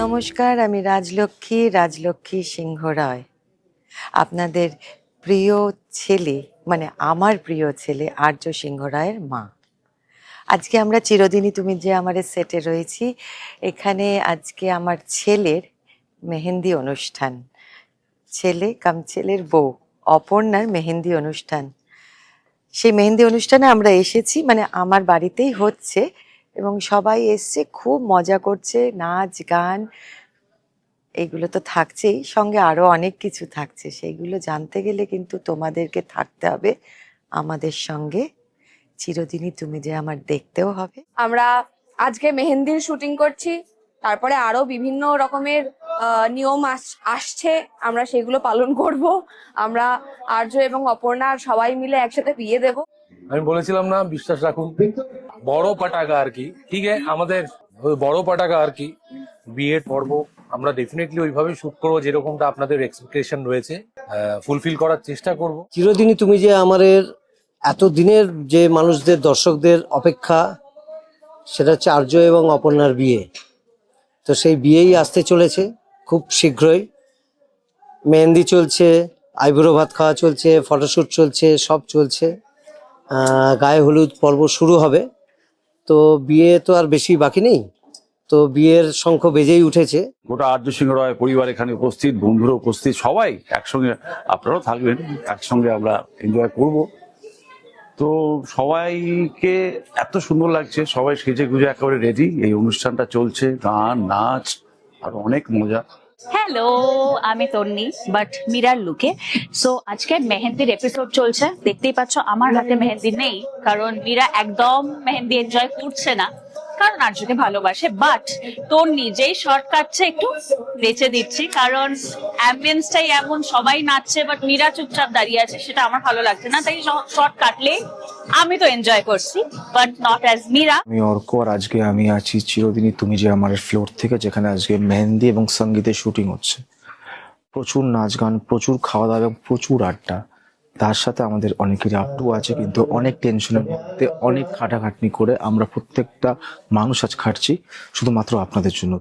নমস্কার, আমি রাজলক্ষ্মী রাজলক্ষ্মী সিংহ রায়। আপনাদের প্রিয় ছেলে মানে আমার প্রিয় ছেলে আর্য সিংহ রায়ের মা। আজকে আমরা চিরদিনই তুমি যে আমার সেটে রয়েছি, এখানে আজকে আমার ছেলের মেহেন্দি অনুষ্ঠান। ছেলে কাম ছেলের বউ, অপর্ণার মেহেন্দি অনুষ্ঠান। সেই মেহেন্দি অনুষ্ঠানে আমরা এসেছি মানে আমার বাড়িতেই হচ্ছে। এবং সবাই এসছে, খুব মজা করছে, নাচ, গান, এগুলো তো থাকছেই, সঙ্গে আরও অনেক কিছু থাকছে। সেইগুলো জানতে গেলে কিন্তু তোমাদেরকে থাকতে হবে আমাদের সঙ্গে। চিরদিনই তুমি যে আমার দেখতেও হবে। আমরা আজকে মেহেন্দির শুটিং করছি, তারপরে আরও বিভিন্ন রকমের নিয়ম আস- আসছে, আমরা সেগুলো পালন করব। আমরা আর্য এবং অপর্ণা সবাই মিলে একসাথে বিয়ে দেব। আমি বলেছিলাম না বিশ্বাস রাখুন। বড় পাটাকা আর কি ঠিক আছে? আমাদের বড় পাটাকা আর কি বিয়ের পর্ব আমরা ডেফিনেটলি ওইভাবে শুট করব যেরকমটা আপনাদের এক্সপেকটেশন রয়েছে। ফুলফিল করার চেষ্টা করব। চিরদিনই তুমি যে আমাদের এত দিনের যে মানুষদের দর্শকদের অপেক্ষা সেটা হচ্ছে আর্য এবং অপর্ণার বিয়ে। তো সেই বিয়েই আসতে চলেছে খুব শীঘ্রই। মেহেন্দি চলছে আইবুড়ো ভাত খাওয়া চলছে ফটোশ্যুট চলছে সব চলছে। গায়ে হলুদ পর্ব শুরু হবে। তো বিয়ে তো আর বেশি বাকি নেই। তো বিয়ের শঙ্খ বেজেই উঠেছে। গোটা আর্য সিংহ রায় পরিবার এখানে উপস্থিত, বন্ধুরা উপস্থিত, সবাই একসঙ্গে, আপনারাও থাকবেন, একসঙ্গে আমরা এনজয় করব। তো সবাইকে এত সুন্দর লাগছে, সবাই সেজে গুজে একেবারে রেডি এই অনুষ্ঠানটা চলছে, গান, নাচ, আর অনেক মজা। হ্যালো আমি তন্নি বাট মিরার লুকে সো আজকে মেহেন্দির এপিসোড চলছে। দেখতেই পাচ্ছ, আমার হাতে মেহেন্দি নেই, কারণ মীরা একদম মেহেন্দি এনজয় করছে না। কারণ আর্যকে ভালোবাসে বাট তোর নিজেই শর্ট কাটছে একটু বেঁচে দিচ্ছি, কারণ অ্যাম্বিয়েন্সটাই এমন, সবাই নাচছে বাট মীরা চুপচাপ দাঁড়িয়ে আছে, সেটা আমার ভালো লাগছে না, তাই শর্ট কাটলে আমি তো এনজয় করছি বাট নট অ্যাজ মীরা। আমি অর্ক, আর আজকে আমি আছি চিরদিনই তুমি যে আমার ফ্লোর থেকে, যেখানে আজকে মেহেন্দি এবং সঙ্গীতের শুটিং হচ্ছে। প্রচুর নাচ গান, প্রচুর খাওয়া দাওয়া এবং প্রচুর আড্ডা। তার সাথে আমাদের অনেকেরই আপটু আছে, কিন্তু অনেক টেনশনের মধ্যে অনেক খাটাখাটনি করে আমরা প্রত্যেকটা মানুষ আজ খাটছি, শুধুমাত্র আপনাদের জন্য।